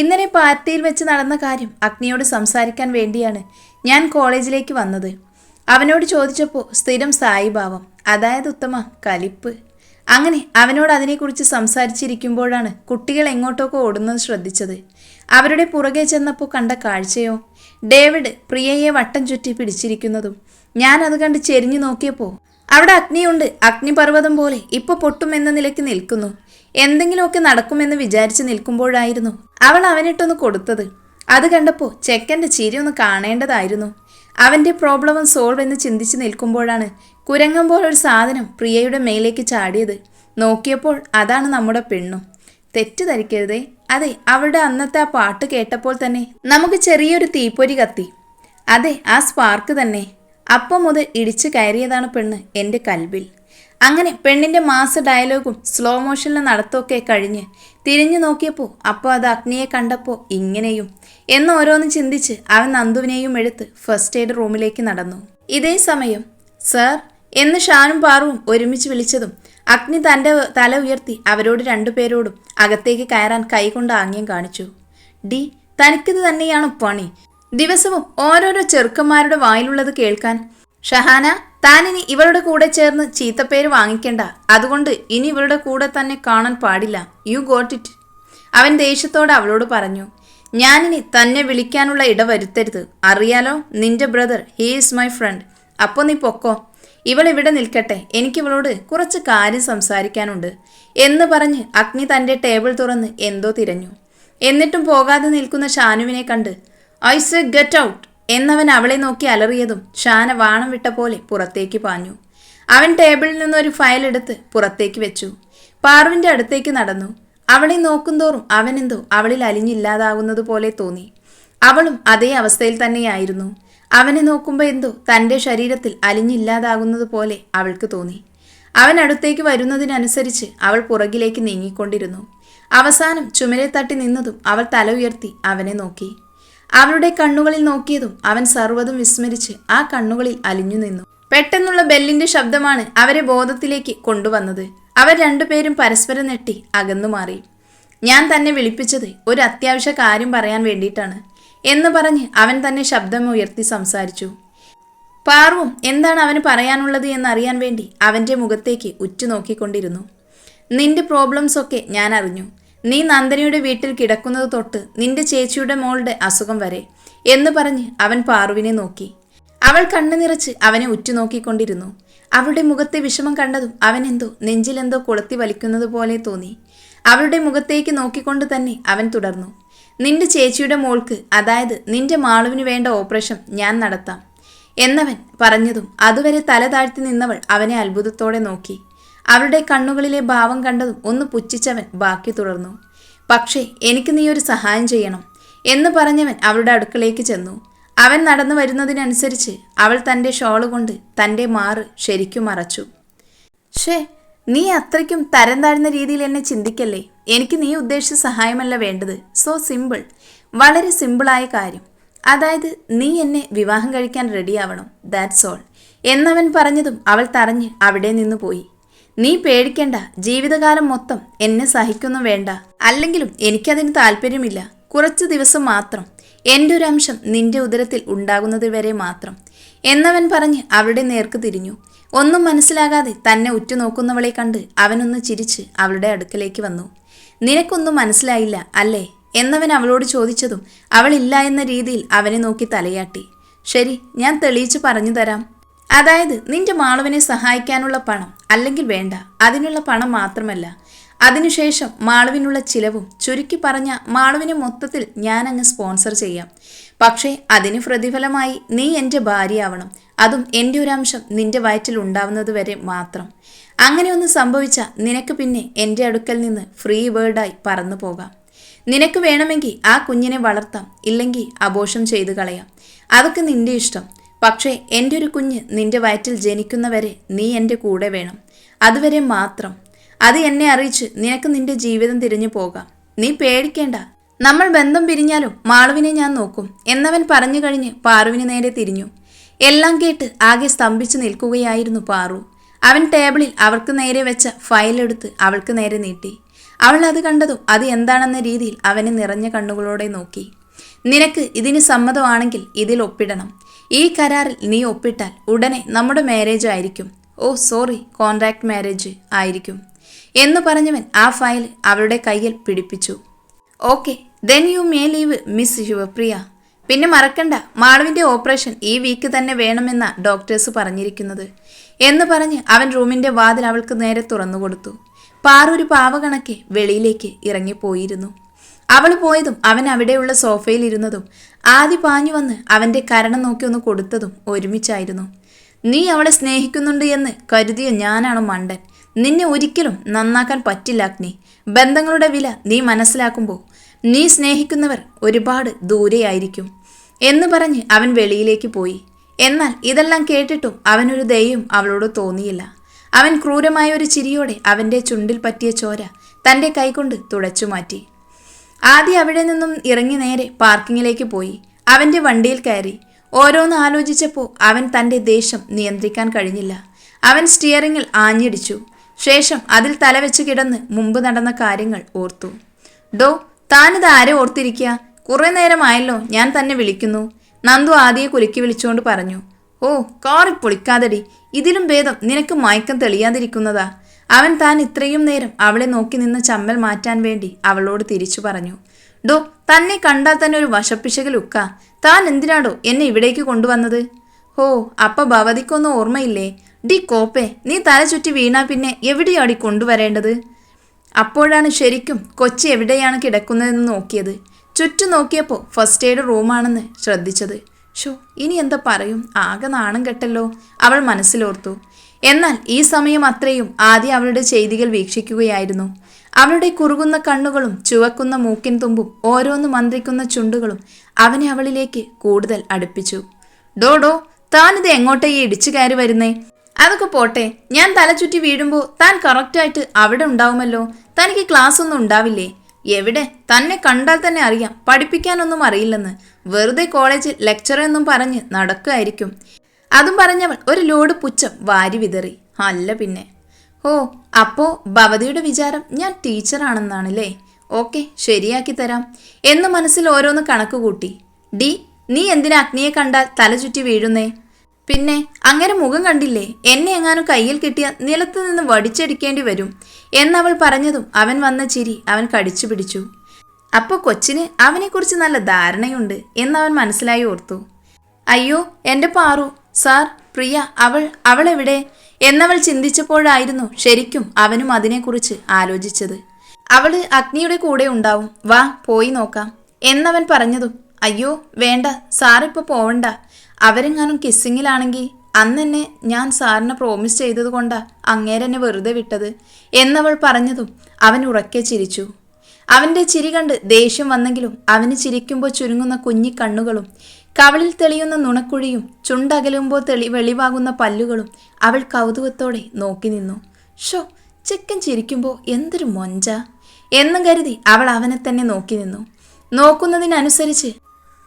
ഇന്നലെ പാർട്ടിയിൽ വെച്ച് നടന്ന കാര്യം അഗ്നിയോട് സംസാരിക്കാൻ വേണ്ടിയാണ് ഞാൻ കോളേജിലേക്ക് വന്നത്. അവനോട് ചോദിച്ചപ്പോൾ സ്ഥിരം സായിഭാവം അതായത് ഉത്തമ കലിപ്പ്. അങ്ങനെ അവനോട് അതിനെക്കുറിച്ച് സംസാരിച്ചിരിക്കുമ്പോഴാണ് കുട്ടികൾ എങ്ങോട്ടൊക്കെ ഓടുന്നത് ശ്രദ്ധിച്ചത്. അവരുടെ പുറകെ ചെന്നപ്പോൾ കണ്ട കാഴ്ചയോ? ഡേവിഡ് പ്രിയയെ വട്ടം ചുറ്റി പിടിച്ചിരിക്കുന്നതും ഞാൻ അത് കണ്ട് ചെരിഞ്ഞു നോക്കിയപ്പോൾ അവിടെ അഗ്നിയുണ്ട് അഗ്നിപർവതം പോലെ ഇപ്പോൾ പൊട്ടുമെന്ന നിലയ്ക്ക് നിൽക്കുന്നു. എന്തെങ്കിലുമൊക്കെ നടക്കുമെന്ന് വിചാരിച്ച് നിൽക്കുമ്പോഴായിരുന്നു അവൾ അവനിട്ടൊന്ന് കൊടുത്തത്. അത് കണ്ടപ്പോൾ ചെക്കന്റെ ചിരി ഒന്ന് കാണേണ്ടതായിരുന്നു. അവന്റെ പ്രോബ്ലം സോൾവ് എന്ന് ചിന്തിച്ച് നിൽക്കുമ്പോഴാണ് കുരങ്ങം പോലൊരു സാധനം പ്രിയയുടെ മേലേക്ക് ചാടിയത്. നോക്കിയപ്പോൾ അതാണ് നമ്മുടെ പെണ്ണും. തെറ്റിദ്ധരിക്കരുതേ അതെ അവളുടെ അന്നത്തെ ആ പാട്ട് കേട്ടപ്പോൾ തന്നെ നമുക്ക് ചെറിയൊരു തീപ്പൊരി കത്തി. അതെ ആ സ്പാർക്ക് തന്നെ. അപ്പം മുതൽ ഇടിച്ചു കയറിയതാണ് പെണ്ണ് എന്റെ കൽബിൽ അങ്ങനെ പെണ്ണിന്റെ മാസ ഡയലോഗും സ്ലോ മോഷനിലെ നടത്തമൊക്കെ കഴിഞ്ഞ് തിരിഞ്ഞു നോക്കിയപ്പോൾ അപ്പോൾ അത് അഗ്നിയെ കണ്ടപ്പോൾ ഇങ്ങനെയും. എന്ന് ഓരോന്ന് ചിന്തിച്ച് അവൻ നന്ദുവിനെയും എടുത്ത് ഫസ്റ്റ് എയ്ഡ് റൂമിലേക്ക് നടന്നു. ഇതേ സമയം സർ എന്ന് ഷാനും പാറുവും ഒരുമിച്ച് വിളിച്ചതും അഗ്നി തന്റെ തല ഉയർത്തി അവരോട് രണ്ടുപേരോടും അകത്തേക്ക് കയറാൻ കൈകൊണ്ട് ആംഗ്യം കാണിച്ചു. ഡി തനിക്കിത് തന്നെയാണ് പണി. ദിവസവും ഓരോരോ ചെറുക്കന്മാരുടെ വായിലുള്ളത് കേൾക്കാൻ. ഷഹാന താനിനി ഇവരുടെ കൂടെ ചേർന്ന് ചീത്തപ്പേര് വാങ്ങിക്കണ്ട. അതുകൊണ്ട് ഇനി ഇവരുടെ കൂടെ തന്നെ കാണാൻ പാടില്ല. യു ഗോട്ട് ഇറ്റ് അവൻ ദേഷ്യത്തോടെ അവളോട് പറഞ്ഞു ഞാനിനി തന്നെ വിളിക്കാനുള്ള ഇട വരുത്തരുത്. അറിയാലോ നിന്റെ brother he is my friend അപ്പോൾ നീ പൊക്കോ. ഇവൾ ഇവിടെ നിൽക്കട്ടെ. എനിക്ക് ഇവളോട് കുറച്ച് കാര്യം സംസാരിക്കാനുണ്ട്. എന്ന് പറഞ്ഞ് അഗ്നി തന്റെ ടേബിൾ തുറന്ന് എന്തോ തിരഞ്ഞു. എന്നിട്ടും പോകാതെ നിൽക്കുന്ന ഷാനുവിനെ കണ്ട് ഐ സെ ഗെറ്റ് ഔട്ട് എന്നവൻ അവളെ നോക്കി അലറിയതും ഷാന വാണം വിട്ട പോലെ പുറത്തേക്ക് പാഞ്ഞു. അവൻ ടേബിളിൽ നിന്ന് ഒരു ഫയൽ എടുത്ത് പുറത്തേക്ക് വെച്ചു. പാർവിന്റെ അടുത്തേക്ക് നടന്നു. അവളെ നോക്കുന്തോറും അവനെന്തോ അവളിൽ അലിഞ്ഞില്ലാതാകുന്നത് പോലെ തോന്നി. അവളും അതേ അവസ്ഥയിൽ തന്നെയായിരുന്നു. അവനെ നോക്കുമ്പോൾ എന്തോ തന്റെ ശരീരത്തിൽ അലിഞ്ഞില്ലാതാകുന്നത് പോലെ അവൾക്ക് തോന്നി. അവൻ അടുത്തേക്ക് വരുന്നതിനനുസരിച്ച് അവൾ പുറകിലേക്ക് നീങ്ങിക്കൊണ്ടിരുന്നു. അവസാനം ചുമരെ തട്ടി നിന്നതും അവൾ തല ഉയർത്തി അവനെ നോക്കി. അവളുടെ കണ്ണുകളിൽ നോക്കിയതും അവൻ സർവതും വിസ്മരിച്ച് ആ കണ്ണുകളിൽ അലിഞ്ഞു നിന്നു. പെട്ടെന്നുള്ള ബെല്ലിന്റെ ശബ്ദമാണ് അവരെ ബോധത്തിലേക്ക് കൊണ്ടുവന്നത്. അവർ രണ്ടുപേരും പരസ്പരം നെട്ടി അകന്നു മാറി. ഞാൻ തന്നെ വിളിപ്പിച്ചത് ഒരു അത്യാവശ്യ കാര്യം പറയാൻ വേണ്ടിയിട്ടാണ് എന്ന് പറഞ്ഞ് അവൻ തന്നെ ശബ്ദം ഉയർത്തി സംസാരിച്ചു. പാർവും എന്താണ് അവന് പറയാനുള്ളത് എന്നറിയാൻ വേണ്ടി അവന്റെ മുഖത്തേക്ക് ഉറ്റുനോക്കിക്കൊണ്ടിരുന്നു. നിന്റെ പ്രോബ്ലംസ് ഒക്കെ ഞാൻ അറിഞ്ഞു. നീ നന്ദനയുടെ വീട്ടിൽ കിടക്കുന്നത് തൊട്ട് നിന്റെ ചേച്ചിയുടെ മോളുടെ അസുഖം വരെ എന്ന് പറഞ്ഞ് അവൻ പാറുവിനെ നോക്കി. അവൾ കണ്ണു നിറച്ച് അവനെ ഉറ്റുനോക്കിക്കൊണ്ടിരുന്നു. അവളുടെ മുഖത്തെ വിഷമം കണ്ടതും അവൻ അവനെന്തോ നെഞ്ചിലെന്തോ കൊളുത്തി വലിക്കുന്നത് പോലെ തോന്നി. അവളുടെ മുഖത്തേക്ക് നോക്കിക്കൊണ്ട് തന്നെ അവൻ തുടർന്നു. നിന്റെ ചേച്ചിയുടെ മോൾക്ക് അതായത് നിന്റെ മാളുവിന് വേണ്ട ഓപ്പറേഷൻ ഞാൻ നടത്താം എന്നവൻ പറഞ്ഞതും അതുവരെ തല താഴ്ത്തി നിന്നവൾ അവനെ അത്ഭുതത്തോടെ നോക്കി. അവളുടെ കണ്ണുകളിലെ ഭാവം കണ്ടതും ഒന്ന് പുച്ഛിച്ചവൻ ബാക്കി തുടർന്നു. പക്ഷേ എനിക്ക് നീ ഒരു സഹായം ചെയ്യണം എന്ന് പറഞ്ഞവൻ അവളുടെ അടുക്കളേക്ക് ചെന്നു. അവൻ നടന്നു വരുന്നതിനനുസരിച്ച് അവൾ തന്റെ ഷോൾ കൊണ്ട് തന്റെ മാറ് ശരിക്കും മറച്ചു. ഷേ നീ അത്രയ്ക്കും തരം താഴ്ന്ന രീതിയിൽ എന്നെ ചിന്തിക്കല്ലേ? എനിക്ക് നീ ഉദ്ദേശിച്ച സഹായമല്ല വേണ്ടത്. So simple. വളരെ സിമ്പിളായ കാര്യം. അതായത് നീ എന്നെ വിവാഹം കഴിക്കാൻ റെഡിയാവണം. That's all. എന്നവൻ പറഞ്ഞതും അവൾ തറഞ്ഞ് അവിടെ നിന്ന് പോയി. നീ പേടിക്കേണ്ട. ജീവിതകാലം മൊത്തം എന്നെ സഹിക്കൊന്നും വേണ്ട. അല്ലെങ്കിലും എനിക്കതിന് താല്പര്യമില്ല. കുറച്ച് ദിവസം മാത്രം. എന്റെ ഒരു അംശം നിന്റെ ഉദരത്തിൽ ഉണ്ടാകുന്നത് വരെ മാത്രം. എന്നവൻ പറഞ്ഞ് അവളുടെ നേർക്ക് തിരിഞ്ഞു. ഒന്നും മനസ്സിലാകാതെ തന്നെ ഉറ്റുനോക്കുന്നവളെ കണ്ട് അവനൊന്ന് ചിരിച്ച് അവളുടെ അടുക്കലേക്ക് വന്നു. നിനക്കൊന്നും മനസ്സിലായില്ല അല്ലേ? എന്നവൻ അവളോട് ചോദിച്ചതും അവളില്ല എന്ന രീതിയിൽ അവനെ നോക്കി തലയാട്ടി. ശരി ഞാൻ തെളിയിച്ച് പറഞ്ഞു തരാം. അതായത് നിന്റെ മാളവിനെ സഹായിക്കാനുള്ള പണം അല്ലെങ്കിൽ വേണ്ട അതിനുള്ള പണം മാത്രമല്ല. അതിനുശേഷം മാളുവിനുള്ള ചിലവും ചുരുക്കി പറഞ്ഞ മാളുവിനെ മൊത്തത്തിൽ ഞാൻ അങ്ങ് സ്പോൺസർ ചെയ്യാം. പക്ഷേ അതിന് പ്രതിഫലമായി നീ എന്റെ ഭാര്യയാവണം. അതും എന്റെ ഒരു അംശം നിന്റെ വയറ്റിൽ ഉണ്ടാവുന്നത് വരെ മാത്രം. അങ്ങനെ ഒന്ന് സംഭവിച്ച നിനക്ക് പിന്നെ എന്റെ അടുക്കൽ നിന്ന് ഫ്രീ വേർഡായി പറന്നു പോകാം. നിനക്ക് വേണമെങ്കിൽ ആ കുഞ്ഞിനെ വളർത്താം ഇല്ലെങ്കിൽ അബോഷം ചെയ്തു കളയാം. അതൊക്കെ നിന്റെ ഇഷ്ടം. പക്ഷേ എന്റെ ഒരു കുഞ്ഞ് നിന്റെ വയറ്റിൽ ജനിക്കുന്നവരെ നീ എന്റെ കൂടെ വേണം. അതുവരെ മാത്രം. അത് എന്നെ അറിയിച്ച് നിനക്ക് നിന്റെ ജീവിതം തിരിഞ്ഞു പോകാം. നീ പേടിക്കേണ്ട. നമ്മൾ ബന്ധം പിരിഞ്ഞാലും മാളുവിനെ ഞാൻ നോക്കും എന്നവൻ പറഞ്ഞു കഴിഞ്ഞ് പാറുവിന് നേരെ തിരിഞ്ഞു. എല്ലാം കേട്ട് ആകെ സ്തംഭിച്ചു നിൽക്കുകയായിരുന്നു പാറു. അവൻ ടേബിളിൽ അവൾക്ക് നേരെ വെച്ച ഫയലെടുത്ത് അവൾക്ക് നേരെ നീട്ടി. അവൾ അത് കണ്ടതും അത് എന്താണെന്ന രീതിയിൽ അവനെ നിറഞ്ഞ കണ്ണുകളോടെ നോക്കി. നിനക്ക് ഇതിന് സമ്മതമാണെങ്കിൽ ഇതിൽ ഒപ്പിടണം. ഈ കരാറിൽ നീ ഒപ്പിട്ടാൽ ഉടനെ നമ്മുടെ മാരേജ് ആയിരിക്കും. ഓ സോറി കോൺട്രാക്ട് മാരേജ് ആയിരിക്കും. എന്ന് പറഞ്ഞവൻ ആ ഫയൽ അവളുടെ കയ്യിൽ പിടിപ്പിച്ചു. Okay then you may leave miss Shivapriya. പിന്നെ മറക്കണ്ട മാളുവിന്റെ ഓപ്പറേഷൻ ഈ വീക്ക് തന്നെ വേണമെന്ന ഡോക്ടേഴ്സ് പറഞ്ഞിരിക്കുന്നത്. എന്ന് പറഞ്ഞ് അവൻ റൂമിന്റെ വാതിൽ അവൾക്ക് നേരെ തുറന്നു കൊടുത്തു പാറൊരു പാവകണക്കെ വെളിയിലേക്ക് ഇറങ്ങിപ്പോയിരുന്നു. അവൾ പോയതും അവൻ അവിടെയുള്ള സോഫയിൽ ഇരുന്നതും ആദ്യ പാഞ്ഞു വന്ന് അവന്റെ കരണം നോക്കി ഒന്ന് കൊടുത്തതും ഒരുമിച്ചായിരുന്നു. നീ അവളെ സ്നേഹിക്കുന്നുണ്ട് എന്ന് കരുതിയ ഞാനാണ് മണ്ടൻ. നിന്നെ ഒരിക്കലും നന്നാക്കാൻ പറ്റില്ല അഗ്നി. ബന്ധങ്ങളുടെ വില നീ മനസ്സിലാക്കുമ്പോൾ നീ സ്നേഹിക്കുന്നവർ ഒരുപാട് ദൂരെയായിരിക്കും എന്ന് പറഞ്ഞ് അവൻ വെളിയിലേക്ക് പോയി. എന്നാൽ ഇതെല്ലാം കേട്ടിട്ടും അവനൊരു ദയയും അവളോട് തോന്നിയില്ല. അവൻ ക്രൂരമായ ഒരു ചിരിയോടെ അവന്റെ ചുണ്ടിൽ പറ്റിയ ചോര തന്റെ കൈകൊണ്ട് തുടച്ചു മാറ്റി. ആദ്യം അവിടെ നിന്നും ഇറങ്ങി നേരെ പാർക്കിങ്ങിലേക്ക് പോയി. അവന്റെ വണ്ടിയിൽ കയറി. ഓരോന്ന് ആലോചിച്ചപ്പോൾ അവൻ തന്റെ ദേഷ്യം നിയന്ത്രിക്കാൻ കഴിഞ്ഞില്ല. അവൻ സ്റ്റിയറിങ്ങിൽ ആഞ്ഞിടിച്ചു. ശേഷം അതിൽ തലവെച്ച് കിടന്ന് മുമ്പ് നടന്ന കാര്യങ്ങൾ ഓർത്തു. ഡോ താനിത് ആരെ ഓർത്തിരിക്കുക കുറേ നേരമായല്ലോ ഞാൻ തന്നെ വിളിക്കുന്നു. നന്ദു ആദിയെ കുലുക്കി വിളിച്ചുകൊണ്ട് പറഞ്ഞു. ഓ കാറി പൊളിക്കാതടി. ഇതിലും ഭേദം നിനക്ക് മയക്കം തെളിയാതിരിക്കുന്നതാ. അവൻ താൻ ഇത്രയും നേരം അവളെ നോക്കി നിന്ന് ചമ്മൽ മാറ്റാൻ വേണ്ടി അവളോട് തിരിച്ചു പറഞ്ഞു. ഡോ തന്നെ കണ്ടാൽ തന്നെ ഒരു വശപ്പിശകൽ ഉക്ക. താൻ എന്തിനാടോ എന്നെ ഇവിടേക്ക് കൊണ്ടുവന്നത്? ഹോ അപ്പ ഭവതിക്കൊന്നും ഓർമ്മയില്ലേ? ഡി കോപ്പേ നീ തല ചുറ്റി വീണാ പിന്നെ എവിടെയാടി കൊണ്ടുവരേണ്ടത്? അപ്പോഴാണ് ശരിക്കും കൊച്ചി എവിടെയാണ് കിടക്കുന്നതെന്ന് നോക്കിയത്. ചുറ്റും നോക്കിയപ്പോൾ ഫസ്റ്റ് എയ്ഡ് റൂമാണെന്ന് ശ്രദ്ധിച്ചത്. ഷോ ഇനി എന്താ പറയും? ആകെ നാണം കെട്ടല്ലോ. അവൾ മനസ്സിലോർത്തു. എന്നാൽ ഈ സമയം അത്രയും ആദ്യം അവളുടെ ചെയ്തികൾ വീക്ഷിക്കുകയായിരുന്നു. അവളുടെ കുറുകുന്ന കണ്ണുകളും ചുവക്കുന്ന മൂക്കിൻ തുമ്പും ഓരോന്ന് മന്ത്രിക്കുന്ന ചുണ്ടുകളും അവനെ അവളിലേക്ക് കൂടുതൽ അടുപ്പിച്ചു. ഡോഡോ താനിത് എങ്ങോട്ടേ ഇടിച്ചു കയറി വരുന്നേ? അതൊക്കെ പോട്ടെ ഞാൻ തല ചുറ്റി വീഴുമ്പോൾ താൻ കറക്റ്റായിട്ട് അവിടെ ഉണ്ടാവുമല്ലോ. തനിക്ക് ക്ലാസ് ഒന്നും ഉണ്ടാവില്ലേ? എവിടെ? തന്നെ കണ്ടാൽ തന്നെ അറിയാം പഠിപ്പിക്കാനൊന്നും അറിയില്ലെന്ന്. വെറുതെ കോളേജിൽ ലെക്ചറൊന്നും പറഞ്ഞ് നടക്കുകയായിരിക്കും. അതും പറഞ്ഞവൾ ഒരു ലോഡ് പുച്ഛം വാരി വിതറി. അല്ല പിന്നെ. ഓ അപ്പോ ഭവതിയുടെ വിചാരം ഞാൻ ടീച്ചറാണെന്നാണല്ലേ? ഓക്കെ ശരിയാക്കി തരാം. എന്ന് മനസ്സിൽ ഓരോന്ന് കണക്കുകൂട്ടി ഡി നീ എന്തിനാ അഗ്നിയെ കണ്ടാൽ തല ചുറ്റി വീഴുന്നേ? പിന്നെ അങ്ങനെ മുഖം കണ്ടില്ലേ? എന്നെ എങ്ങാനും കയ്യിൽ കിട്ടിയ നിലത്തു നിന്ന് വടിച്ചടിക്കേണ്ടി വരും. എന്നവൾ പറഞ്ഞതും അവൻ വന്ന ചിരി അവൻ കടിച്ചു പിടിച്ചു. അപ്പോൾ കൊച്ചിന് അവനെക്കുറിച്ച് നല്ല ധാരണയുണ്ട് എന്നവൻ മനസ്സിലായി ഓർത്തു. അയ്യോ എന്റെ പാറു സാർ പ്രിയ അവൾ എവിടെ എന്നവൾ ചിന്തിച്ചപ്പോഴായിരുന്നു ശരിക്കും അവനും അതിനെക്കുറിച്ച് ആലോചിച്ചത്. അവൾ അഗ്നിയുടെ കൂടെ ഉണ്ടാവും. വാ പോയി നോക്കാം. എന്നവൻ പറഞ്ഞതും അയ്യോ വേണ്ട സാറിപ്പോൾ പോവണ്ട. അവരെങ്ങാനും കിസ്സിങ്ങിലാണെങ്കിൽ അന്ന് എന്നെ ഞാൻ സാറിന് പ്രോമിസ് ചെയ്തത് കൊണ്ടാ അങ്ങേരെന്നെ വെറുതെ വിട്ടത്. എന്നവൾ പറഞ്ഞതും അവൻ ഉറക്കെ ചിരിച്ചു. അവന്റെ ചിരി കണ്ട് ദേഷ്യം വന്നെങ്കിലും അവന് ചിരിക്കുമ്പോൾ ചുരുങ്ങുന്ന കുഞ്ഞി കണ്ണുകളും കവളിൽ തെളിയുന്ന നുണക്കുഴിയും ചുണ്ടകലുമ്പോൾ തെളി വെളിവാകുന്ന പല്ലുകളും അവൾ കൗതുകത്തോടെ നോക്കി നിന്നു. ഷോ ചെക്കൻ ചിരിക്കുമ്പോൾ എന്തൊരു മൊഞ്ച! എന്നും കരുതി അവൾ അവനെ തന്നെ നോക്കി നിന്നു. നോക്കുന്നതിനനുസരിച്ച്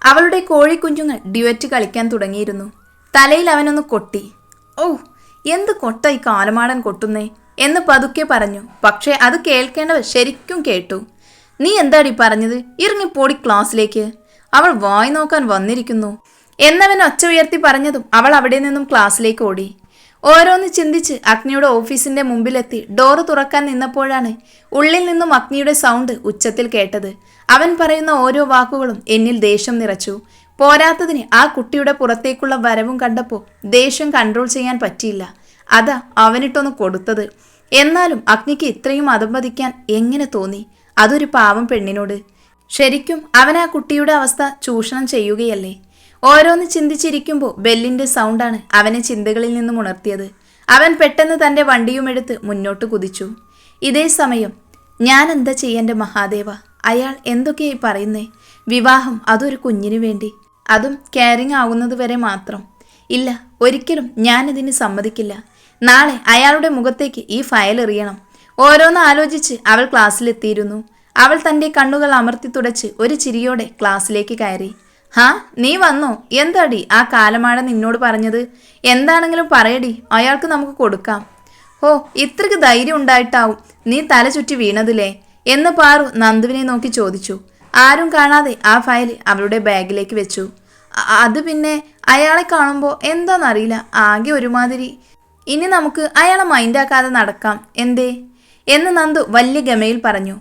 അവളുടെ കോഴിക്കുഞ്ഞുങ്ങൾ ഡ്യുവറ്റ് കളിക്കാൻ തുടങ്ങിയിരുന്നു. തലയിൽ അവനൊന്ന് കൊട്ടി. ഓ എന്ത് കൊട്ട ഈ കാലമാടൻ കൊട്ടുന്നേ? എന്ന് പതുക്കെ പറഞ്ഞു. പക്ഷേ അത് കേൾക്കേണ്ടവർ ശരിക്കും കേട്ടു. നീ എന്താടി പറഞ്ഞത്? ഇറങ്ങിപ്പോടി ക്ലാസ്സിലേക്ക്. അവൾ വായി നോക്കാൻ വന്നിരിക്കുന്നു. എന്നവൻ ഒച്ച ഉയർത്തി പറഞ്ഞതും അവൾ അവിടെ നിന്നും ക്ലാസ്സിലേക്ക് ഓടി. ഓരോന്ന് ചിന്തിച്ച് അഗ്നിയുടെ ഓഫീസിന്റെ മുമ്പിലെത്തി ഡോറ് തുറക്കാൻ നിന്നപ്പോഴാണ് ഉള്ളിൽ നിന്നും അഗ്നിയുടെ സൗണ്ട് ഉച്ചത്തിൽ കേട്ടത്. അവൻ പറയുന്ന ഓരോ വാക്കുകളും എന്നിൽ ദേഷ്യം നിറച്ചു. പോരാത്തതിന് ആ കുട്ടിയുടെ പുറത്തേക്കുള്ള വരവും കണ്ടപ്പോൾ ദേഷ്യം കൺട്രോൾ ചെയ്യാൻ പറ്റിയില്ല. അതാ അവനിട്ടൊന്ന് കൊടുത്തത്. എന്നാലും അഗ്നിക്ക് ഇത്രയും അധംപതിക്കാൻ എങ്ങനെ തോന്നി? അതൊരു പാവം പെണ്ണിനോട്. ശരിക്കും അവൻ ആ കുട്ടിയുടെ അവസ്ഥ ചൂഷണം ചെയ്യുകയല്ലേ? ഓരോന്ന് ചിന്തിച്ചിരിക്കുമ്പോൾ ബെല്ലിന്റെ സൗണ്ടാണ് അവനെ ചിന്തകളിൽ നിന്നും ഉണർത്തിയത്. അവൻ പെട്ടെന്ന് തന്റെ വണ്ടിയുമെടുത്ത് മുന്നോട്ട് കുതിച്ചു. ഇതേ സമയം ഞാൻ എന്താ ചെയ്യേണ്ട മഹാദേവ? അയാൾ എന്തൊക്കെയായി പറയുന്നേ? വിവാഹം അതൊരു കുഞ്ഞിനു വേണ്ടി. അതും കെയറിങ് ആവുന്നത് വരെ മാത്രം. ഇല്ല ഒരിക്കലും ഞാനിതിന് സമ്മതിക്കില്ല. നാളെ അയാളുടെ മുഖത്തേക്ക് ഈ ഫയൽ എറിയണം. ഓരോന്ന് ആലോചിച്ച് അവൾ ക്ലാസ്സിലെത്തിയിരുന്നു. അവൾ തന്റെ കണ്ണുകൾ അമർത്തി തുടച്ച് ഒരു ചിരിയോടെ ക്ലാസ്സിലേക്ക് കയറി. ഹാ നീ വന്നോ? എന്താടി ആ കാലമാട നിന്നോട് പറഞ്ഞത്? എന്താണെങ്കിലും പറയടി അയാൾക്ക് നമുക്ക് കൊടുക്കാം. ഓ ഇത്രയ്ക്ക് ധൈര്യം ഉണ്ടായിട്ടാവും നീ തല ചുറ്റി വീണതില്ലേ? എന്ന് പാറു നന്ദുവിനെ നോക്കി ചോദിച്ചു. ആരും കാണാതെ ആ ഫയൽ അവളുടെ ബാഗിലേക്ക് വെച്ചു. അത് പിന്നെ അയാളെ കാണുമ്പോൾ എന്താണെന്നറിയില്ല ആകെ ഒരുമാതിരി. ഇനി നമുക്ക് അയാളെ മൈൻഡാക്കാതെ നടക്കാം എന്തേ? എന്ന് നന്ദു വലിയ ഗമയിൽ പറഞ്ഞു.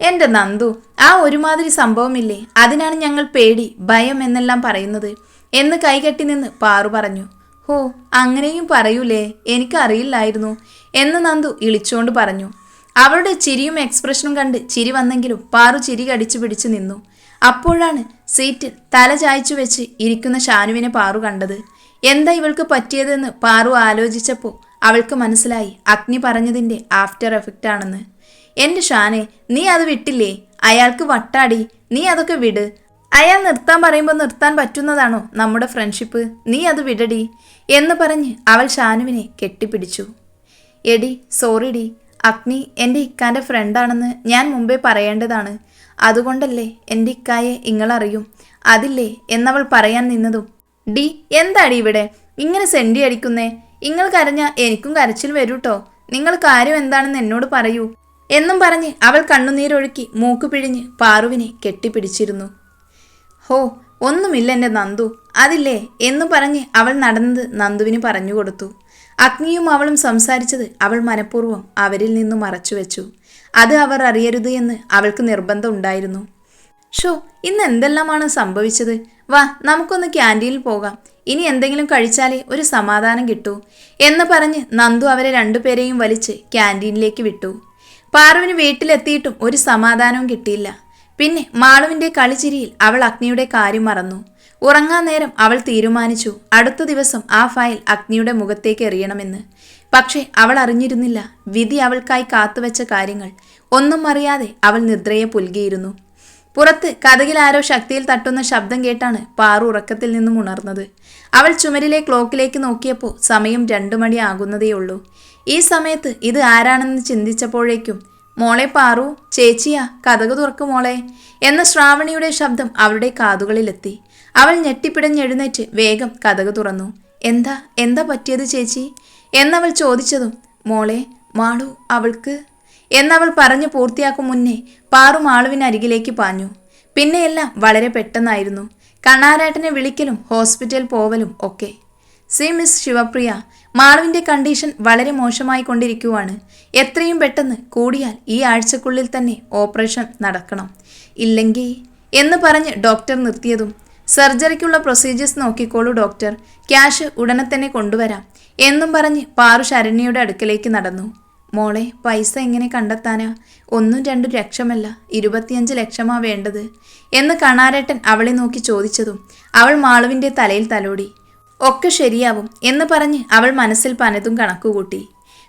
എന്റെ നന്ദു ആ ഒരുമാതിരി സംഭവമില്ലേ? അതിനാണ് ഞങ്ങൾ പേടി ഭയം എന്നെല്ലാം പറയുന്നത്. എന്ന് കൈകെട്ടി നിന്ന് പാറു പറഞ്ഞു. ഹോ അങ്ങനെയും പറയൂലേ? എനിക്കറിയില്ലായിരുന്നു. എന്ന് നന്ദു ഇളിച്ചുകൊണ്ട് പറഞ്ഞു. അവളുടെ ചിരിയും എക്സ്പ്രഷനും കണ്ട് ചിരി വന്നെങ്കിലും പാറു ചിരി കടിച്ചു പിടിച്ചു നിന്നു. അപ്പോഴാണ് സീറ്റിൽ തല ചായച്ചു വെച്ച് ഇരിക്കുന്ന ഷാനുവിനെ പാറു കണ്ടത്. എന്താ ഇവൾക്ക് പറ്റിയതെന്ന് പാറു ആലോചിച്ചപ്പോൾ അവൾക്ക് മനസ്സിലായി. അഗ്നി പറഞ്ഞതിന്റെ ആഫ്റ്റർ എഫക്റ്റ് ആണെന്ന്. എന്റെ ഷാനെ നീ അത് വിട്ടില്ലേ? അയാൾക്ക് വട്ടാടി. നീ അതൊക്കെ വിട്. അയാൾ നിർത്താൻ പറയുമ്പോൾ നിർത്താൻ പറ്റുന്നതാണോ നമ്മുടെ ഫ്രണ്ട്ഷിപ്പ് നീ അത് വിടടി. എന്ന് പറഞ്ഞ് അവൾ ഷാനുവിനെ കെട്ടിപ്പിടിച്ചു. എടി സോറി ഡി അഗ്നി എന്റെ ഇക്കാന്റെ ഫ്രണ്ടാണെന്ന് ഞാൻ മുമ്പേ പറയേണ്ടതാണ്. അതുകൊണ്ടല്ലേ എന്റെ ഇക്കായെ ഇങ്ങളറിയും. അതില്ലേ എന്നവൾ പറയാൻ നിന്നതും. ഡി എന്താടി ഇവിടെ? ഇങ്ങനെ സെൻഡി അടിക്കുന്നേ? നിങ്ങൾ കരഞ്ഞ എനിക്കും കരച്ചിൽ വരൂട്ടോ? നിങ്ങൾ കാര്യം എന്താണെന്ന് എന്നോട് പറയൂ. എന്നും പറഞ്ഞ് അവൾ കണ്ണുനീരൊഴുക്കി മൂക്ക് പിഴിഞ്ഞ് പാറുവിനെ കെട്ടിപ്പിടിച്ചിരുന്നു. ഹോ ഒന്നുമില്ല എന്റെ നന്ദു. അതില്ലേ എന്നു പറഞ്ഞ് അവൾ നടന്നത് നന്ദുവിന് പറഞ്ഞു കൊടുത്തു അഗ്നിയും അവളും സംസാരിച്ചത് അവൾ മനഃപൂർവം അവരിൽ നിന്നും മറച്ചുവെച്ചു. അത് അവർ അറിയരുത് എന്ന് അവൾക്ക് നിർബന്ധം ഉണ്ടായിരുന്നു. ഷോ ഇന്ന് എന്തെല്ലാമാണ് സംഭവിച്ചത്? വാ നമുക്കൊന്ന് ക്യാന്റീനിൽ പോകാം. ഇനി എന്തെങ്കിലും കഴിച്ചാലേ ഒരു സമാധാനം കിട്ടൂ. എന്ന് പറഞ്ഞ് നന്ദു അവരെ രണ്ടുപേരെയും വലിച്ച് ക്യാന്റീനിലേക്ക് വിട്ടു. പാറുവിന് വീട്ടിലെത്തിയിട്ടും ഒരു സമാധാനവും കിട്ടിയില്ല. പിന്നെ മാളുവിന്റെ കളിച്ചിരിയിൽ അവൾ അഗ്നിയുടെ കാര്യം മറന്നു. ഉറങ്ങാൻ നേരം അവൾ തീരുമാനിച്ചു അടുത്ത ദിവസം ആ ഫയൽ അഗ്നിയുടെ മുഖത്തേക്ക് എറിയണമെന്ന്. പക്ഷേ അവൾ അറിഞ്ഞിരുന്നില്ല വിധി അവൾക്കായി കാത്തുവെച്ച കാര്യങ്ങൾ. ഒന്നും അറിയാതെ അവൾ നിദ്രയെ പുൽകിയിരുന്നു. പുറത്ത് കഥകിൽ ആരോ ശക്തിയിൽ തട്ടുന്ന ശബ്ദം കേട്ടാണ് പാറു ഉറക്കത്തിൽ നിന്നും ഉണർന്നത്. അവൾ ചുമരിലെ ക്ലോക്കിലേക്ക് നോക്കിയപ്പോൾ സമയം രണ്ടു മണി ആകുന്നതേയുള്ളൂ. ഈ സമയത്ത് ഇത് ആരാണെന്ന് ചിന്തിച്ചപ്പോഴേക്കും മോളെ പാറു ചേച്ചിയാ കഥക് തുറക്കു മോളെ എന്ന ശ്രാവണിയുടെ ശബ്ദം അവളുടെ കാതുകളിലെത്തി. അവൾ ഞെട്ടിപ്പിടഞ്ഞെഴുന്നേറ്റ് വേഗം കഥക് തുറന്നു. എന്താ എന്താ പറ്റിയത് ചേച്ചി? എന്നവൾ ചോദിച്ചതും മോളെ മാളു അവൾക്ക് എന്നവൾ പറഞ്ഞു പൂർത്തിയാക്കും മുന്നേ പാറു മാളുവിനരികിലേക്ക് പാഞ്ഞു. പിന്നെയെല്ലാം വളരെ പെട്ടെന്നായിരുന്നു. കണ്ണാരാട്ടനെ വിളിക്കലും ഹോസ്പിറ്റൽ പോവലും ഒക്കെ. സി മിസ് ശിവപ്രിയ മാളുവിന്റെ കണ്ടീഷൻ വളരെ മോശമായി കൊണ്ടിരിക്കുവാണ്. എത്രയും പെട്ടെന്ന് കൂടിയാൽ ഈ ആഴ്ചക്കുള്ളിൽ തന്നെ ഓപ്പറേഷൻ നടക്കണം. ഇല്ലെങ്കിൽ എന്ന് പറഞ്ഞ് ഡോക്ടർ നിർത്തിയതും സർജറിക്കുള്ള പ്രൊസീജിയേഴ്സ് നോക്കിക്കോളൂ ഡോക്ടർ. ക്യാഷ് ഉടനെ തന്നെ കൊണ്ടുവരാം എന്നും പറഞ്ഞ് പാറു ശരണ്യയുടെ അടുക്കലേക്ക് നടന്നു. മോളെ പൈസ എങ്ങനെ കണ്ടെത്താനാ? ഒന്നും രണ്ടും ലക്ഷമല്ല ഇരുപത്തിയഞ്ച് ലക്ഷമാ വേണ്ടത്? എന്ന് കണാരേട്ടൻ അവളെ നോക്കി ചോദിച്ചതും അവൾ മാളുവിന്റെ തലയിൽ തലോടി. ഒക്കെ ശരിയാവും എന്ന് പറഞ്ഞ് അവൾ മനസ്സിൽ പലതും കണക്കുകൂട്ടി.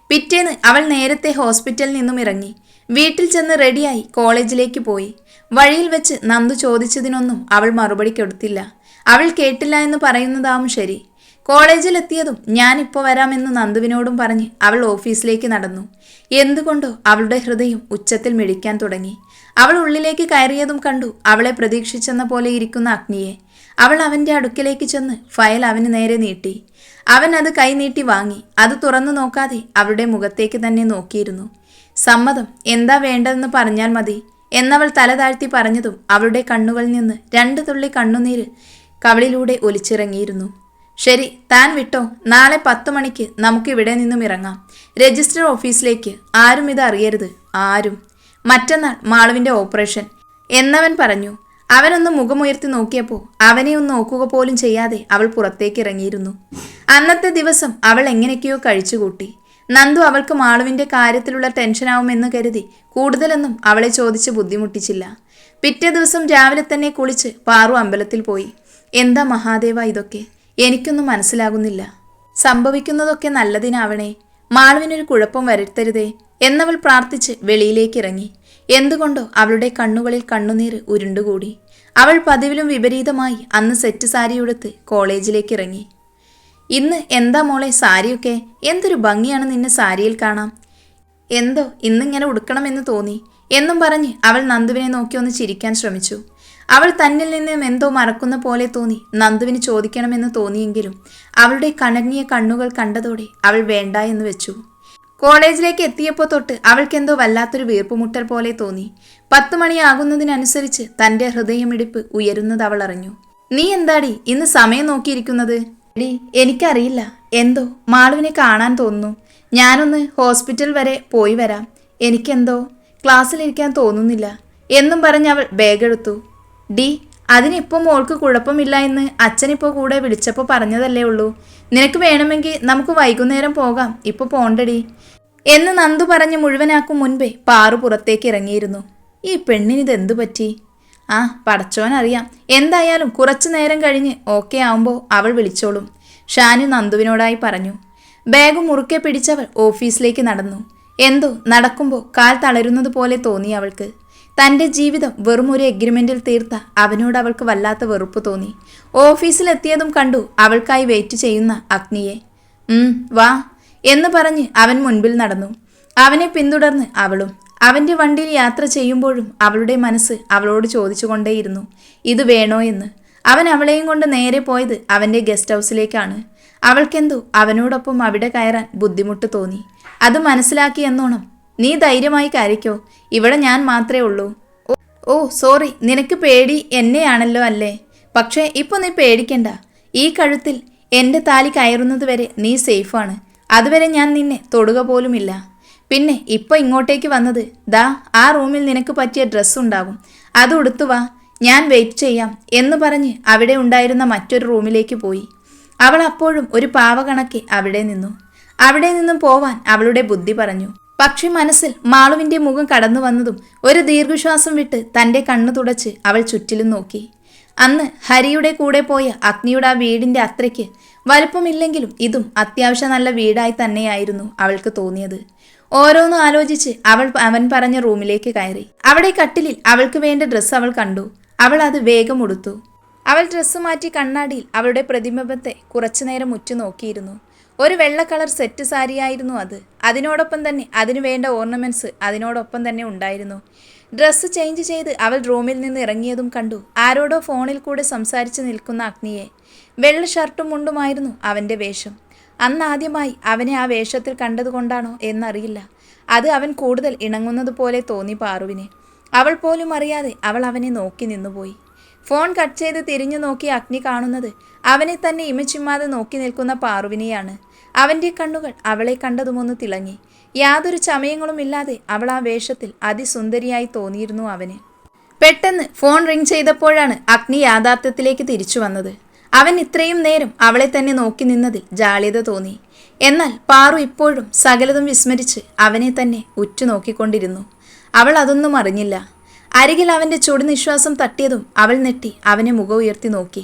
പിറ്റേന്ന് അവൾ നേരത്തെ ഹോസ്പിറ്റലിൽ നിന്നും ഇറങ്ങി. വീട്ടിൽ ചെന്ന് റെഡിയായി കോളേജിലേക്ക് പോയി. വഴിയിൽ വെച്ച് നന്ദു ചോദിച്ചതിനൊന്നും അവൾ മറുപടി കൊടുത്തില്ല. അവൾ കേട്ടില്ല എന്ന് പറയുന്നതാവും ശരി. കോളേജിലെത്തിയതും ഞാനിപ്പോൾ വരാമെന്ന് നന്ദുവിനോടും പറഞ്ഞ് അവൾ ഓഫീസിലേക്ക് നടന്നു. എന്തുകൊണ്ടോ അവളുടെ ഹൃദയം ഉച്ചത്തിൽ മിടിക്കാൻ തുടങ്ങി. അവൾ ഉള്ളിലേക്ക് കയറിയതും കണ്ടു അവളെ പ്രതീക്ഷിച്ചെന്ന പോലെ ഇരിക്കുന്ന അഗ്നിയെ. അവൾ അവന്റെ അടുക്കലേക്ക് ചെന്ന് ഫയൽ അവന് നേരെ നീട്ടി. അവൻ അത് കൈനീട്ടി വാങ്ങി. അത് തുറന്നു നോക്കാതെ അവളുടെ മുഖത്തേക്ക് തന്നെ നോക്കിയിരുന്നു. സമ്മതം എന്താ വേണ്ടതെന്ന് പറഞ്ഞാൽ മതി എന്നവൾ തല താഴ്ത്തി പറഞ്ഞതും അവളുടെ കണ്ണുകളിൽ നിന്ന് രണ്ട് തുള്ളി കണ്ണുനീര് കവളിലൂടെ ഒലിച്ചിറങ്ങിയിരുന്നു. ശരി താൻ വിട്ടോ. നാളെ പത്ത് മണിക്ക് നമുക്ക് ഇവിടെ നിന്നും ഇറങ്ങാം. രജിസ്റ്റർ ഓഫീസിലേക്ക്. ആരും ഇത് അറിയരുത്. ആരും. മറ്റന്നാൾ മാളുവിന്റെ ഓപ്പറേഷൻ എന്നവൻ പറഞ്ഞു. അവനൊന്ന് മുഖമുയർത്തി നോക്കിയപ്പോൾ അവനെ ഒന്ന് നോക്കുക പോലും ചെയ്യാതെ അവൾ പുറത്തേക്ക് ഇറങ്ങിയിരുന്നു അന്നത്തെ ദിവസം അവൾ എങ്ങനെയൊക്കെയോ കഴിച്ചുകൂട്ടി. നന്ദു അവൾക്ക് മാളുവിന്റെ കാര്യത്തിലുള്ള ടെൻഷനാവുമെന്ന് കരുതി കൂടുതലൊന്നും അവളെ ചോദിച്ച് ബുദ്ധിമുട്ടിച്ചില്ല. പിറ്റേ ദിവസം രാവിലെ തന്നെ കുളിച്ച് പാറു അമ്പലത്തിൽ പോയി. എന്താ മഹാദേവ ഇതൊക്കെ? എനിക്കൊന്നും മനസ്സിലാകുന്നില്ല. സംഭവിക്കുന്നതൊക്കെ നല്ലതിനാവണേ. മാളുവിനൊരു കുഴപ്പം വരുത്തരുതേ എന്നവൾ പ്രാർത്ഥിച്ച് വെളിയിലേക്ക് ഇറങ്ങി എന്തുകൊണ്ടോ അവളുടെ കണ്ണുകളിൽ കണ്ണുനീർ ഉരുണ്ടുകൂടി. അവൾ പതിവിലും വിപരീതമായി അന്ന് സെറ്റ് സാരിയുടുത്ത് കോളേജിലേക്ക് ഇറങ്ങി. ഇന്ന് എന്താ മോളെ സാരിയൊക്കെ? എന്തൊരു ഭംഗിയാണ് നിന്നെ സാരിയിൽ കാണാം എന്തോ ഇന്നിങ്ങനെ ഉടുക്കണമെന്ന് തോന്നി എന്നും പറഞ്ഞ് അവൾ നന്ദുവിനെ നോക്കി ഒന്ന് ചിരിക്കാൻ ശ്രമിച്ചു. അവൾ തന്നിൽ നിന്നും എന്തോ മറക്കുന്ന പോലെ തോന്നി നന്ദുവിന് ചോദിക്കണമെന്ന് തോന്നിയെങ്കിലും അവളുടെ കണങ്ങിയ കണ്ണുകൾ കണ്ടതോടെ അവൾ വേണ്ട എന്ന് വെച്ചു. കോളേജിലേക്ക് എത്തിയപ്പോൾ തൊട്ട് അവൾക്കെന്തോ വല്ലാത്തൊരു വീർപ്പുമുട്ടൽ പോലെ തോന്നി. പത്ത് മണിയാകുന്നതിനനുസരിച്ച് തന്റെ ഹൃദയമിടിപ്പ് ഉയരുന്നത് അവൾ അറിഞ്ഞു. നീ എന്താടി ഇന്ന് സമയം നോക്കിയിരിക്കുന്നത്? ഡി എനിക്കറിയില്ല. എന്തോ? മാളുവിനെ കാണാൻ തോന്നുന്നു. ഞാനൊന്ന് ഹോസ്പിറ്റൽ വരെ പോയി വരാം. എനിക്കെന്തോ? ക്ലാസ്സിലിരിക്കാൻ തോന്നുന്നില്ല. എന്നും പറഞ്ഞ് അവൾ ബാഗെടുത്തു ഡി അതിനിപ്പോൾ മോൾക്ക് കുഴപ്പമില്ല എന്ന് അച്ഛനിപ്പോൾ കൂടെ വിളിച്ചപ്പോൾ പറഞ്ഞതല്ലേ ഉള്ളൂ. നിനക്ക് വേണമെങ്കിൽ നമുക്ക് വൈകുന്നേരം പോകാം. ഇപ്പോൾ പോണ്ടടി. എന്ന് നന്ദു പറഞ്ഞ് മുഴുവനാക്കും മുൻപേ പാറു പുറത്തേക്ക് ഇറങ്ങിയിരുന്നു. ഈ പെണ്ണിന് ഇതെന്ത് പറ്റി? ആ പടച്ചോനറിയാം എന്തായാലും കുറച്ചു നേരം കഴിഞ്ഞ് ഓക്കെ ആവുമ്പോൾ അവൾ വിളിച്ചോളും. ഷാനു നന്ദുവിനോടായി പറഞ്ഞു. ബാഗ് മുറുക്കെ പിടിച്ചവൾ ഓഫീസിലേക്ക് നടന്നു. എന്തോ നടക്കുമ്പോൾ കാൽ തളരുന്നത് പോലെ തോന്നി അവൾക്ക്. തന്റെ ജീവിതം വെറും ഒരു എഗ്രിമെന്റിൽ തീർത്ത അവനോട് അവൾക്ക് വല്ലാത്ത വെറുപ്പ് തോന്നി. ഓഫീസിലെത്തിയതും കണ്ടു അവൾക്കായി വെയിറ്റ് ചെയ്യുന്ന അഗ്നിയെ. വാ എന്ന് പറഞ്ഞ് അവൻ മുൻപിൽ നടന്നു. അവനെ പിന്തുടർന്ന് അവളും അവന്റെ വണ്ടിയിൽ യാത്ര ചെയ്യുമ്പോഴും അവളുടെ മനസ്സ് അവളോട് ചോദിച്ചുകൊണ്ടേയിരുന്നു ഇത് വേണോ എന്ന്? അവൻ അവളെയും കൊണ്ട് നേരെ പോയത് അവന്റെ ഗസ്റ്റ് ഹൗസിലേക്കാണ് അവൾക്കെന്തോ അവനോടൊപ്പം അവിടെ കയറാൻ ബുദ്ധിമുട്ട് തോന്നി. അത് മനസ്സിലാക്കി എന്നോണം നീ ധൈര്യമായി കരയ്ക്കോ. ഇവിടെ ഞാൻ മാത്രമേ ഉള്ളൂ. Oh- sorry. നിനക്ക് പേടി എന്നെയാണല്ലോ അല്ലേ? പക്ഷേ ഇപ്പോൾ നീ പേടിക്കണ്ട. ഈ കഴുത്തിൽ എന്റെ താലി കയറുന്നത് വരെ നീ സേഫാണ് അതുവരെ ഞാൻ നിന്നെ തൊടുക പോലുമില്ല. പിന്നെ ഇപ്പോൾ ഇങ്ങോട്ടേക്ക് വന്നത് ദാ ആ റൂമിൽ നിനക്ക് പറ്റിയ ഡ്രസ്സ് ഉണ്ടാകും. അത് ഉടുത്തു വാ. ഞാൻ വെയിറ്റ് ചെയ്യാം എന്ന് പറഞ്ഞ് അവിടെ ഉണ്ടായിരുന്ന മറ്റൊരു റൂമിലേക്ക് പോയി. അവൾ അപ്പോഴും ഒരു പാവ കണക്കെ അവിടെ നിന്നു. അവിടെ നിന്നും പോവാൻ അവളുടെ ബുദ്ധി പറഞ്ഞു. പക്ഷെ മനസ്സിൽ മാളുവിന്റെ മുഖം കടന്നു വന്നതും ഒരു ദീർഘശ്വാസം വിട്ട് തന്റെ കണ്ണു തുടച്ച് അവൾ ചുറ്റിലും നോക്കി. അന്ന് ഹരിയുടെ കൂടെ പോയ അഗ്നിയുടെ ആ വീടിന്റെ അത്രയ്ക്ക് വലുപ്പമില്ലെങ്കിലും ഇതും അത്യാവശ്യം നല്ല വീടായി തന്നെയായിരുന്നു അവൾക്ക് തോന്നിയത്. ഓരോന്നും ആലോചിച്ച് അവൾ അവൻ പറഞ്ഞ റൂമിലേക്ക് കയറി. അവിടെ കട്ടിലിൽ അവൾക്ക് വേണ്ട ഡ്രസ്സ് അവൾ കണ്ടു. അവൾ അത് വേഗം ഉടുത്തു. അവൾ ഡ്രസ്സ് മാറ്റി കണ്ണാടിയിൽ അവളുടെ പ്രതിബിംബത്തെ കുറച്ചുനേരം ഉറ്റു നോക്കിയിരുന്നു ഒരു വെള്ള കളർ സെറ്റ് സാരിയായിരുന്നു അത്. അതിനോടൊപ്പം തന്നെ അതിനു വേണ്ട ഓർണമെന്റ്സ് അതിനോടൊപ്പം തന്നെ ഉണ്ടായിരുന്നു. ഡ്രസ്സ് ചേഞ്ച് ചെയ്ത് അവൾ റൂമിൽ നിന്ന് ഇറങ്ങിയതും കണ്ടു. ആരോടോ ഫോണിൽ കൂടെ സംസാരിച്ച് നിൽക്കുന്ന അഗ്നിയെ. വെള്ള ഷർട്ടും മുണ്ടുമായിരുന്നു അവന്റെ വേഷം. അന്ന് ആദ്യമായി അവനെ ആ വേഷത്തിൽ കണ്ടതുകൊണ്ടാണോ എന്നറിയില്ല. അത് അവൻ കൂടുതൽ ഇണങ്ങുന്നത് പോലെ തോന്നി പാറുവിനെ. അവൾ പോലും അറിയാതെ അവൾ അവനെ നോക്കി നിന്നുപോയി. ഫോൺ കട്ട് ചെയ്ത് തിരിഞ്ഞു നോക്കി അഗ്നി കാണുന്നത് അവനെ തന്നെ ഇമച്ചിമ്മാതെ നോക്കി നിൽക്കുന്ന പാറുവിനെയാണ്. അവന്റെ കണ്ണുകൾ അവളെ കണ്ടതുമൊന്ന് തിളങ്ങി. യാതൊരു ചമയങ്ങളുമില്ലാതെ അവൾ ആ വേഷത്തിൽ അതിസുന്ദരിയായി തോന്നിയിരുന്നു അവന്. പെട്ടെന്ന് ഫോൺ റിംഗ് ചെയ്തപ്പോഴാണ് അഗ്നി യാഥാർത്ഥ്യത്തിലേക്ക് തിരിച്ചു വന്നത്. അവൻ ഇത്രയും നേരം അവളെ തന്നെ നോക്കി നിന്നതിൽ ജാള്യത തോന്നി. എന്നാൽ പാറു ഇപ്പോഴും സകലതും വിസ്മരിച്ച് അവനെ തന്നെ ഉറ്റുനോക്കിക്കൊണ്ടിരുന്നു. അവൾ അതൊന്നും അറിഞ്ഞില്ല. അരികിൽ അവന്റെ ചുടുനിശ്വാസം തട്ടിയതും അവൾ നെട്ടി അവനെ മുഖം ഉയർത്തി നോക്കി.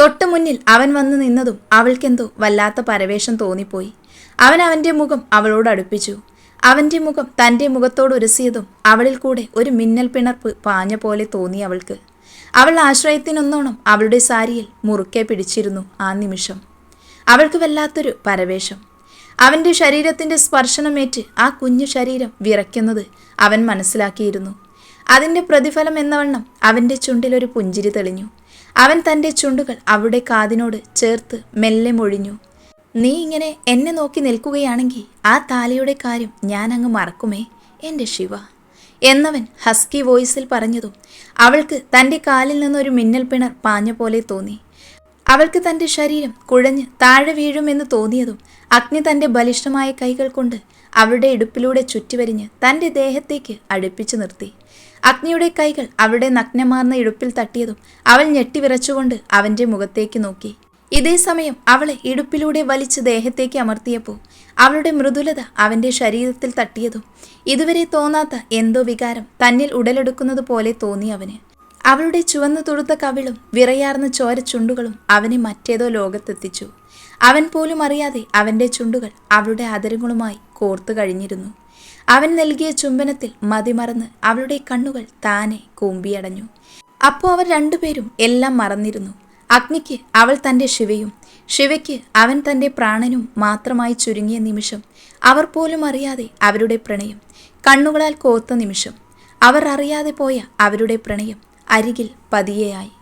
തൊട്ടു മുന്നിൽ അവൻ വന്നു നിന്നതും അവൾക്കെന്തോ വല്ലാത്ത പരവേഷം തോന്നിപ്പോയി. അവൻ അവന്റെ മുഖം അവളോട് അടുപ്പിച്ചു. അവന്റെ മുഖം തന്റെ മുഖത്തോട് ഉരസിയതും അവളിൽ കൂടെ ഒരു മിന്നൽ പിണർപ്പ് പാഞ്ഞ പോലെ തോന്നി അവൾക്ക്. അവൾ ആശ്രയത്തിനൊന്നോണം അവളുടെ സാരിയിൽ മുറുക്കെ പിടിച്ചിരുന്നു ആ നിമിഷം. അവൾക്ക് വല്ലാത്തൊരു പരവേഷം. അവന്റെ ശരീരത്തിന്റെ സ്പർശനമേറ്റ് ആ കുഞ്ഞു ശരീരം വിറയ്ക്കുന്നത് അവൻ മനസ്സിലാക്കിയിരുന്നു. അതിന്റെ പ്രതിഫലം എന്നവണ്ണം അവന്റെ ചുണ്ടിലൊരു പുഞ്ചിരി തെളിഞ്ഞു. അവൻ തന്റെ ചുണ്ടുകൾ അവളുടെ കാതിനോട് ചേർത്ത് മെല്ലെ മൊഴിഞ്ഞു. നീ ഇങ്ങനെ എന്നെ നോക്കി നിൽക്കുകയാണെങ്കിൽ ആ താലിയുടെ കാര്യം ഞാൻ അങ്ങ് മറക്കുമേ എന്റെ ശിവ എന്നവൻ ഹസ്കി വോയിസിൽ പറഞ്ഞതും അവൾക്ക് തന്റെ കാലിൽ നിന്നൊരു മിന്നൽ പിണർ പാഞ്ഞ പോലെ തോന്നി. അവൾക്ക് തന്റെ ശരീരം കുഴഞ്ഞ് താഴെ വീഴുമെന്ന് തോന്നിയതും അഗ്നി തന്റെ ബലിഷ്ഠമായ കൈകൾ കൊണ്ട് അവളുടെ ഇടുപ്പിലൂടെ ചുറ്റിവരിഞ്ഞ് തന്റെ ദേഹത്തേക്ക് അടുപ്പിച്ചു നിർത്തി. അഗ്നിയുടെ കൈകൾ അവളുടെ നഗ്നമാർന്ന ഇടുപ്പിൽ തട്ടിയതും അവൾ ഞെട്ടിവിറച്ചുകൊണ്ട് അവന്റെ മുഖത്തേക്ക് നോക്കി. ഇതേ സമയം അവളെ ഇടുപ്പിലൂടെ വലിച്ച് ദേഹത്തേക്ക് അമർത്തിയപ്പോൾ അവളുടെ മൃദുലത അവന്റെ ശരീരത്തിൽ തട്ടിയതും ഇതുവരെ തോന്നാത്ത എന്തോ വികാരം തന്നിൽ ഉടലെടുക്കുന്നത് പോലെ തോന്നി അവന്. അവളുടെ ചുവന്ന തുടുത്ത കവിളും വിറയാർന്ന ചോര ചുണ്ടുകളും അവനെ മറ്റേതോ ലോകത്തെത്തിച്ചു. അവൻ പോലും അറിയാതെ അവന്റെ ചുണ്ടുകൾ അവളുടെ അതിരങ്ങളുമായി കോർത്തു കഴിഞ്ഞിരുന്നു. അവൻ നൽകിയ ചുംബനത്തിൽ മതിമറന്ന് അവളുടെ കണ്ണുകൾ താനെ കൂമ്പിയടഞ്ഞു. അപ്പോൾ അവർ രണ്ടുപേരും എല്ലാം മറന്നിരുന്നു. അഗ്നിക്ക് അവൾ തന്റെ ശിവയും ശിവയ്ക്ക് അവൻ തന്റെ പ്രാണനും മാത്രമായി ചുരുങ്ങിയ നിമിഷം അവർ പോലും അറിയാതെ അവരുടെ പ്രണയം കണ്ണുകളാൽ കോർത്ത നിമിഷം. അവർ അറിയാതെ പോയ അവരുടെ പ്രണയം അരികിൽ പതിയെയായി.